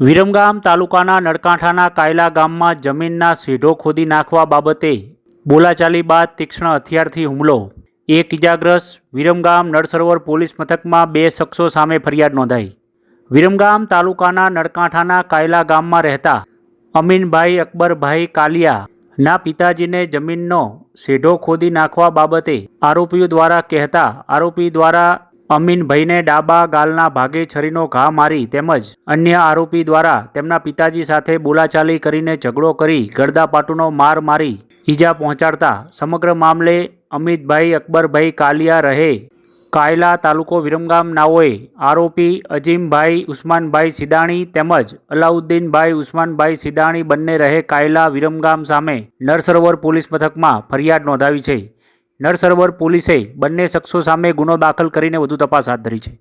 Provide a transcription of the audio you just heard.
વિરમગામ તાલુકાના નળકાંઠાના કાયલા ગામમાં જમીનના સીઢો ખોદી નાખવા બાબતે બોલાચાલી બાદ તીક્ષ્ણ હથિયારથી હુમલો. એક ઇજાગ્રસ્ત વિરમગામ નળસરોવર પોલીસ મથકમાં બે શખ્સો સામે ફરિયાદ નોંધાઈ. વિરમગામ તાલુકાના નળકાંઠાના કાયલા ગામમાં રહેતા અમીનભાઈ અકબરભાઈ કાલિયા ના પિતાજીને જમીનનો સેઢો ખોદી નાખવા બાબતે આરોપીઓ દ્વારા કહેતા આરોપી દ્વારા અમીનભાઈને ડાબા ગાલના ભાગે છરીનો ઘા મારી તેમજ અન્ય આરોપી દ્વારા તેમના પિતાજી સાથે બોલાચાલી કરીને ઝઘડો કરી ગળદાપાટુનો માર મારી ઈજા પહોંચાડતા સમગ્ર મામલે અમિતભાઈ અકબરભાઈ કાલિયા રહે. કાયલા તાલુકો વિરમગામ નાઓએ આરોપી અજીમભાઈ ઉસ્માનભાઈ સિદાણી તેમજ અલાઉદ્દીનભાઈ ઉસ્માનભાઈ સિદાણી બંને રહે કાયલા વિરમગામ સામે. નરસરોવર પોલીસ મથકમાં ફરિયાદ નોંધાવી છે. નરસરોવર પોલીસે બંને શખ્સો સામે ગુનો દાખલ કરીને વધુ તપાસ હાથ ધરી છે.